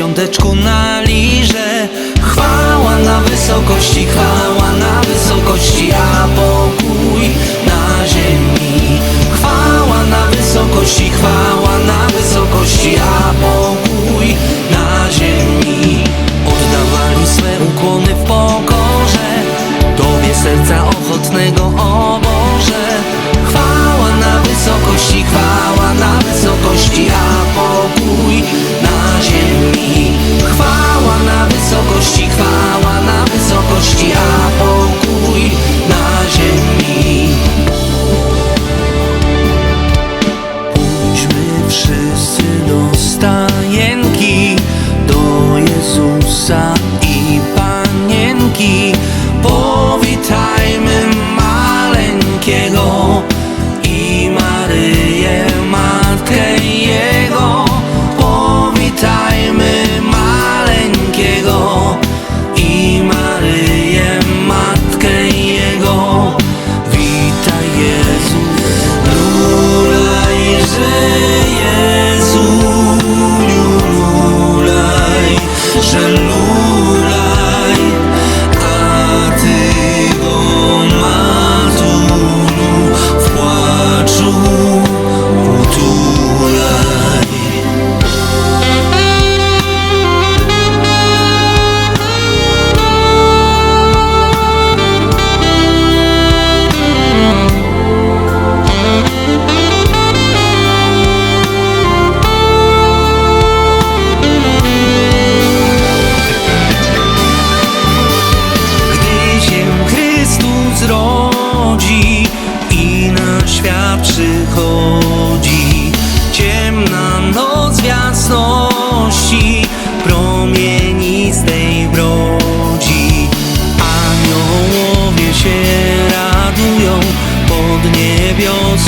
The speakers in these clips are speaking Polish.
dziesiąteczku na liże Chwała na wysokości, chwała na wysokości A pokój na ziemi. Chwała na wysokości, chwała na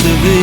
to be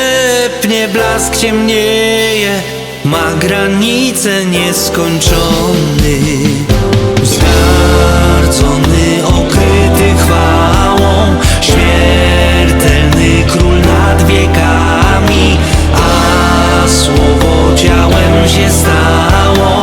slepnie blask ciemnieje Ma granice nieskończony. Zgardzony, okryty chwałą Śmiertelny król nad wiekami A słowo ciałem się stało.